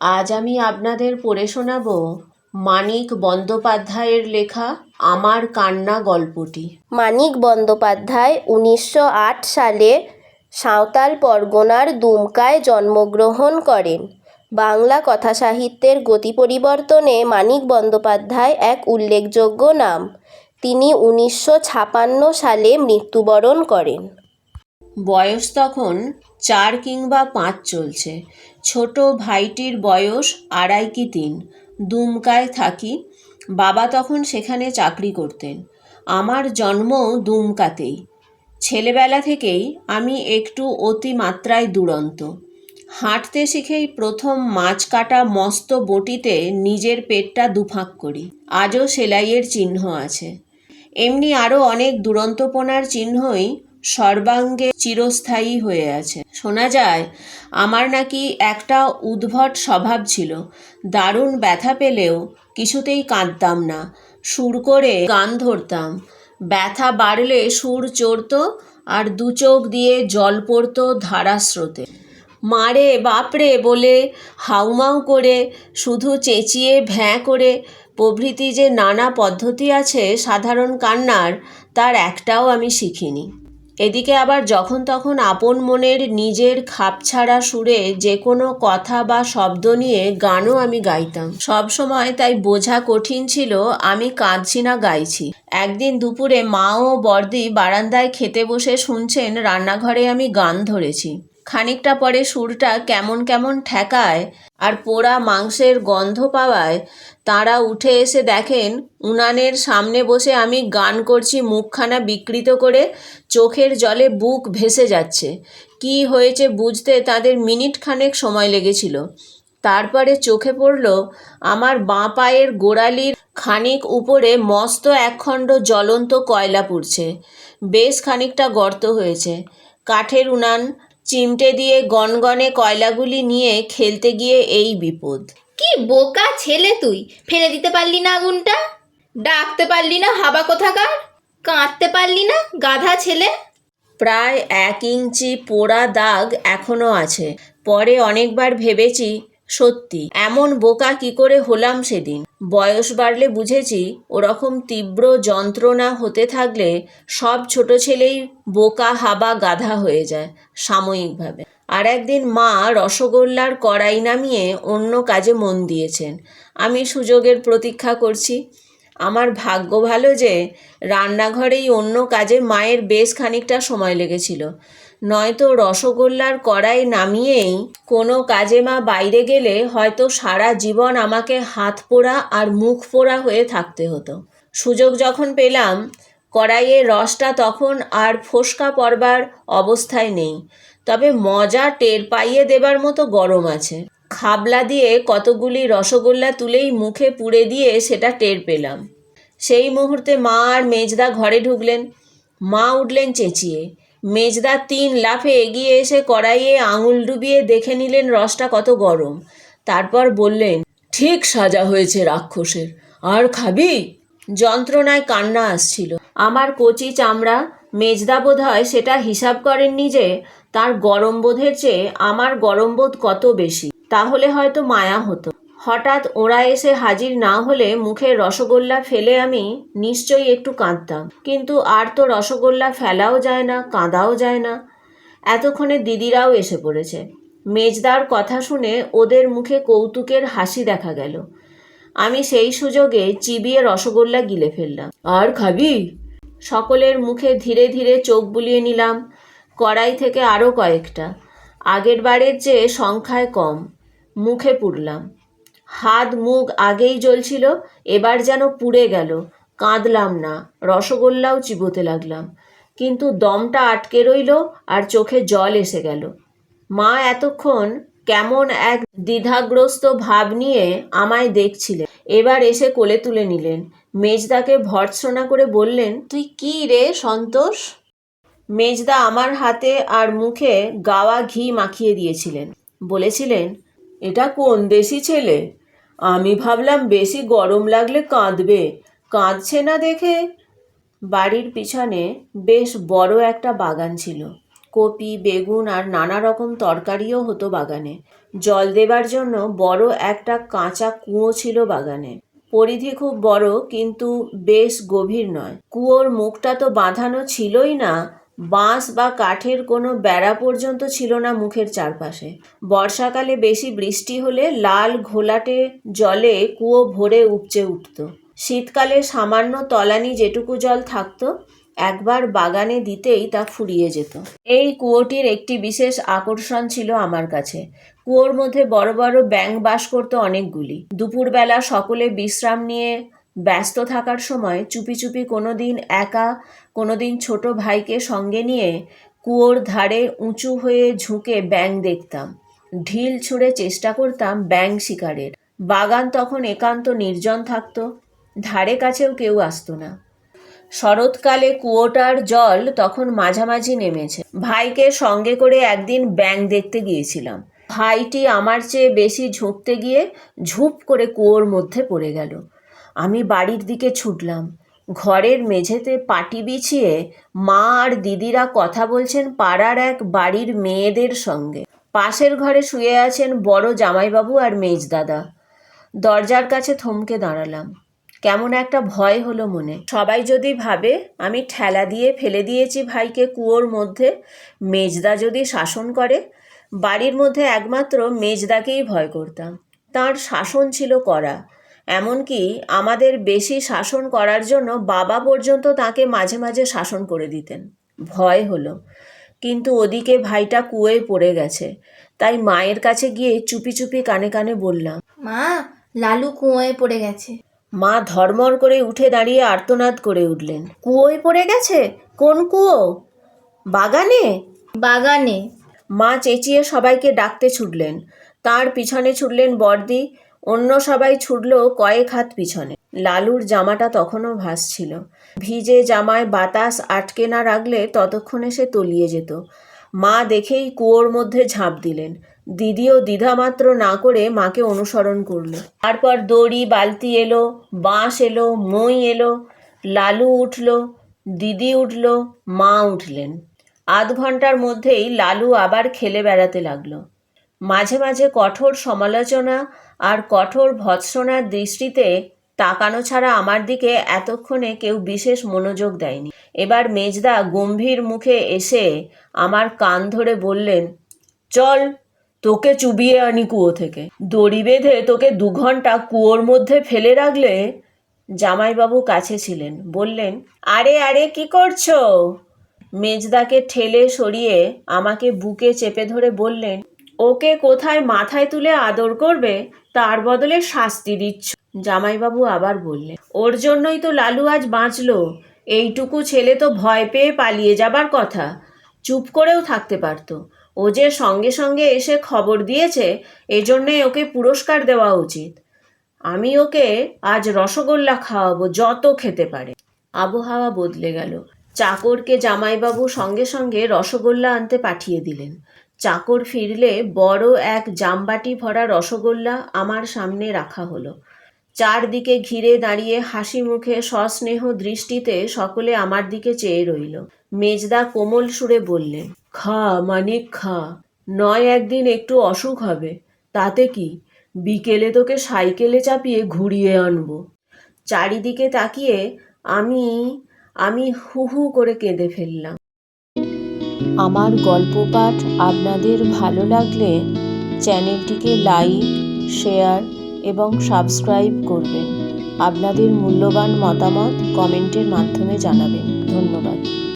আজ আমি আপনাদের পড়ে শোনাব মানিক বন্দ্যোপাধ্যায়ের লেখা আমার কান্না গল্পটি। মানিক বন্দ্যোপাধ্যায় উনিশশো আট সালে সাঁওতাল পরগনার দুমকায় জন্মগ্রহণ করেন। বাংলা কথা সাহিত্যের গতি পরিবর্তনে মানিক বন্দ্যোপাধ্যায় এক উল্লেখযোগ্য নাম। তিনি উনিশশো সালে মৃত্যুবরণ করেন। বয়স তখন চার কিংবা পাঁচ চলছে। ছোট ভাইটির বয়স আড়াই কি তিন। দুমকায় থাকি, বাবা তখন সেখানে চাকরি করতেন। আমার জন্ম দুমকাতেই। ছেলেবেলা থেকেই আমি একটু অতিমাত্রায় দুরন্ত। হাঁটতে শিখেই প্রথম মাছ কাটা মস্ত বটিতে নিজের পেটটা দুফাঁক করি। আজও সেলাইয়ের চিহ্ন আছে। এমনি আরও অনেক দুরন্তপনার চিহ্নই সর্বাঙ্গে চিরস্থায়ী হয়ে আছে। শোনা যায়, আমার নাকি একটা উদ্ভট স্বভাব ছিল। দারুণ ব্যথা পেলেও কিছুতেই কাঁদতাম না। সুর করে গান ধরতাম। ব্যথা বাড়লে সুর চড়তো আর দু চোখ দিয়ে জল পড়তো ধারাস্রোতে। মারে বাপরে বলে হাউমাউ করে, শুধু চেঁচিয়ে ভ্যাঁ করে। প্রভৃতি যে নানা পদ্ধতি আছে সাধারণ কান্নার, তার একটাও আমি শিখিনি। এদিকে আবার যখন তখন আপন মনের নিজের খাপছাড়া সুরে যে কোনো কথা বা শব্দ নিয়ে গানও আমি গাইতাম। সব সময় তাই বোঝা কঠিন ছিল, আমি কাঁদছি না, গাইছি। একদিন দুপুরে মা ও বর্দি বারান্দায় খেতে বসে শুনছেন, রান্নাঘরে আমি গান ধরেছি। খানিকটা পরে সুরটা কেমন কেমন ঠেকায় আর পোড়া মাংসের গন্ধ পাওয়ায় তাঁরা উঠে এসে দেখেন, উনানের সামনে বসে আমি গান করছি মুখখানা বিকৃত করে, চোখের জলে বুক ভেসে যাচ্ছে। কি হয়েছে বুঝতে তাদের মিনিট খানেক সময় লেগেছিল। তারপরে চোখে পড়ল, আমার বাঁ পায়ের গোড়ালির খানিক উপরে মস্ত একখণ্ড জ্বলন্ত কয়লা পুড়ছে। বেশ খানিকটা গর্ত হয়েছে। কাঠের উনান চিমটে দিয়ে গনগনে কয়লাগুলি নিয়ে খেলতে গিয়ে এই বিপদ। কি বোকা ছেলে তুই? ফেলে দিতে পারলি না আগুনটা? ডাকতে পারলি না হাবা কোথাকার? কাঁদতে পারলি না গাধা ছেলে? প্রায় এক ইঞ্চি পোড়া দাগ এখনও আছে। পরে অনেকবার ভেবেছি সত্যি এমন বোকা কি করে হলাম সেদিন? বয়স বাড়লে বুঝেছি ওরকম তীব্র যন্ত্রণা হতে থাকলে সব ছোট ছেলেই বোকা হাবা গাধা হয়ে যায় সাময়িকভাবে। আর একদিন মা রসগোল্লার কড়াই নামিয়ে অন্য কাজে মন দিয়েছেন। আমি সুযোগের প্রতীক্ষা করছি। আমার ভাগ্য ভালো যে রান্নাঘরেই অন্য কাজে মায়ের বেশ খানিকটা সময় লেগেছিল। নয়তো রসগোল্লার কড়াই নামিয়েই কোনো কাজে মা বাইরে গেলে হয়তো সারা জীবন আমাকে হাত পোড়া আর মুখ পোড়া হয়ে থাকতে হতো। সুযোগ যখন পেলাম, কড়াইয়ের রসটা তখন আর ফোসকা পড়বার অবস্থায় নেই। তবে মজা টের পাইয়ে দেবার মতো গরম আছে। খাবলা দিয়ে কতগুলি রসগোল্লা তুলেই মুখে পুড়ে দিয়ে সেটা টের পেলাম। সেই মুহূর্তে মা আর মেজদা ঘরে ঢুকলেন। মা উঠলেন চেঁচিয়ে। মেজদা তিন লাফে এগিয়ে এসে কড়াইয়ে আঙুল ডুবিয়ে দেখে নিলেন রসটা কত গরম। তারপর বললেন, ঠিক সাজা হয়েছে রাক্ষসের, আর খাবি? যন্ত্রণায় কান্না আসছিল। আমার কচি চামড়া? মেজদা বোধ হয় সেটা হিসাব করেননি যে, তার গরম বোধের চেয়ে আমার গরম বোধ কত বেশি। তাহলে হয়তো মায়া হতো। হঠাৎ ওরা এসে হাজির না হলে মুখে রসগোল্লা ফেলে আমি নিশ্চয়ই একটু কাঁদতাম। কিন্তু আর তো রসগোল্লা ফেলাও যায় না, কাঁদাও যায় না। এতক্ষণে দিদিরাও এসে পড়েছে। মেজদার কথা শুনে ওদের মুখে কৌতুকের হাসি দেখা গেল। আমি সেই সুযোগে চিবিয়ে রসগোল্লা গিলে ফেললাম। আর খাবি? সকলের মুখে ধীরে ধীরে চোখ বুলিয়ে নিলাম। কড়াই থেকে আরও কয়েকটা। আগের বারের চেয়ে সংখ্যায় কম। মুখে পুড়লাম। হাত মুখ আগেই জ্বলছিল, এবার যেন পুড়ে গেল। কাঁদলাম না, রসগোল্লাও চিবোতে লাগলাম। কিন্তু দমটা আটকে রইল আর চোখে জল এসে গেল। মা এতক্ষণ কেমন এক দ্বিধাগ্রস্ত ভাব নিয়ে আমায় দেখছিলেন। এবার এসে কোলে তুলে নিলেন। মেজদাকে ভর্ৎসনা করে বললেন, তুই কি রে, সন্তোষ? মেজদা আমার হাতে আর মুখে গাওয়া ঘি মাখিয়ে দিয়েছিলেন। বলেছিলেন এটা কোন দেশি ছেলে? আমি ভাবলাম বেশি গরম লাগলে কাঁদবে। কাঁদছে না দেখে? বাড়ির পিছনে বেশ বড় একটা বাগান ছিল। কপি, বেগুন আর নানা রকম তরকারিও হতো বাগানে। জল দেবার জন্য বড় একটা কাঁচা কুঁয়ো ছিল বাগানে। পরিধি খুব বড়, কিন্তু বেশ গভীর নয়। কুয়োর মুখটা তো বাঁধানো ছিলই না। বাঁশ বা কাঠের কোনো বেড়া পর্যন্ত ছিল না মুখের চারপাশে। বর্ষাকালে বেশি বৃষ্টি হলে লাল ঘোলাটে জলে কুয়ো ভরে উপচে উঠত। শীতকালে সামান্য তলানি যেটুকু জল থাকতো, একবার বাগানে দিতেই তা ফুরিয়ে যেত। এই কুয়োটির একটি বিশেষ আকর্ষণ ছিল আমার কাছে। কুয়োর মধ্যে বড় বড় ব্যাঙ বাস করতো অনেকগুলি। দুপুরবেলা সকলে বিশ্রাম নিয়ে ব্যস্ত থাকার সময় চুপি চুপি কোনো দিন একা কোনো দিন ছোট ভাইকে সঙ্গে নিয়ে কুয়োর ধারে উঁচু হয়ে ঝুঁকে ব্যাঙ দেখতাম। ঢিল ছুঁড়ে চেষ্টা করতাম ব্যাঙ শিকারের। বাগান তখন একান্ত নির্জন থাকতো। ধারে কাছেও কেউ আসতো না। শরৎকালে কুয়োটার জল তখন মাঝামাঝি নেমেছে। ভাইকে সঙ্গে করে একদিন ব্যাঙ দেখতে গিয়েছিলাম। ভাইটি আমার চেয়ে বেশি ঝুঁকতে গিয়ে ঝুপ করে কুয়োর মধ্যে পড়ে গেল। আমি বাড়ির দিকে ছুটলাম। ঘরের মেঝেতে পাটি বিছিয়ে মা আর দিদিরা কথা বলছেন পাড়ার এক বাড়ির মেয়েদের সঙ্গে। পাশের ঘরে শুয়ে আছেন বড় জামাইবাবু আর মেজদাদা দরজার কাছে থমকে দাঁড়ালাম। কেমন একটা ভয় হলো মনে। সবাই যদি ভাবে, আমি ঠেলা দিয়ে ফেলে দিয়েছি ভাইকে কুয়োর মধ্যে, মেজদা যদি শাসন করে, বাড়ির মধ্যে একমাত্র মেজদাকেই ভয় করতাম। তার শাসন ছিল করা। এমনকি আমাদের বেশি শাসন করার জন্য বাবা পর্যন্ত তাকে মাঝে মাঝে শাসন করে দিতেন। ভয় হলো। কিন্তু ওদিকে ভাইটা কুয়োয় পড়ে গেছে। তাই মায়ের কাছে গিয়ে চুপি চুপি কানে কানে বললাম মা লালু কুয়োয় পড়ে গেছে। মা ধর্মর করে উঠে দাঁড়িয়ে আর্তনাদ করে উঠলেন কুয়োয় পড়ে গেছে? কোন কুয়ো? বাগানে? বাগানে। মা চেঁচিয়ে সবাইকে ডাকতে ছুটলেন। তার পিছনে ছুটলেন বর্দি অন্য সবাই ছুটল কয়েক হাত পিছনে। লালুর জামাটা তখনও ভাসছিল। ভিজে জামায় বাতাস আটকে না রাখলে ততক্ষণে সে তলিয়ে যেত। মা দেখেই কুয়োর মধ্যে ঝাঁপ দিলেন। দিদিও দ্বিধামাত্র না করে মাকে অনুসরণ করল। তারপর দড়ি, বালতি এলো, বাঁশ এলো, মই এলো, লালু উঠল, দিদি উঠল, মা উঠলেন। আধ ঘণ্টার মধ্যেই লালু আবার খেলে বেড়াতে লাগল। মাঝে মাঝে কঠোর সমালোচনা আর কঠোর ভৎসনার দৃষ্টিতে তাকানো ছাড়া আমার দিকে এতক্ষণে কেউ বিশেষ মনোযোগ দেয়নি। এবার মেজদা গম্ভীর মুখে এসে আমার কান ধরে বললেন, চল, তোকে চুবিয়ে আনি কুয়ো থেকে। দড়ি বেঁধে তোকে দু ঘণ্টা কুয়োর মধ্যে ফেলে রাখলে জামাইবাবু কাছে ছিলেন। বললেন, আরে আরে, কি করছ? মেজদাকে ঠেলে সরিয়ে আমাকে বুকে চেপে ধরে বললেন ওকে কোথায় মাথায় তুলে আদর করবে, তার বদলে শাস্তি দিচ্ছ। জামাইবাবু আবার বললেন, ওর জন্যই তো লালু আজ বাঁচলো। এইটুকু ছেলে তো ভয় পেয়ে পালিয়ে যাবার কথা। চুপ করেও থাকতে পারতো। ও যে সঙ্গে সঙ্গে এসে খবর দিয়েছে এজন্যে ওকে পুরস্কার দেওয়া উচিত। আমি ওকে আজ রসগোল্লা খাওয়াবো, যত খেতে পারে। আবহাওয়া বদলে গেল। চাকরকে জামাইবাবু সঙ্গে সঙ্গে রসগোল্লা আনতে পাঠিয়ে দিলেন। চাকর ফিরলে বড় এক জামবাটি ভরা রসগোল্লা আমার সামনে রাখা হলো। চারদিকে ঘিরে দাঁড়িয়ে হাসি মুখে সস্নেহ দৃষ্টিতে সকলে আমার দিকে চেয়ে রইল। মেজদা কোমল সুরে বললেন খা মানিক খা, নয় একদিন একটু অসুখ হবে, তাতে কি? বিকেলে তোকে সাইকেলে চাপিয়ে ঘুরিয়ে আনব। চারিদিকে তাকিয়ে আমি আমি হু হু করে কেঁদে ফেললাম। আমার গল্প পাঠ আপনাদের ভালো লাগলে চ্যানেলটিকে লাইক, শেয়ার এবং সাবস্ক্রাইব করবেন। আপনাদের মূল্যবান মতামত কমেন্টের মাধ্যমে জানাবেন। ধন্যবাদ।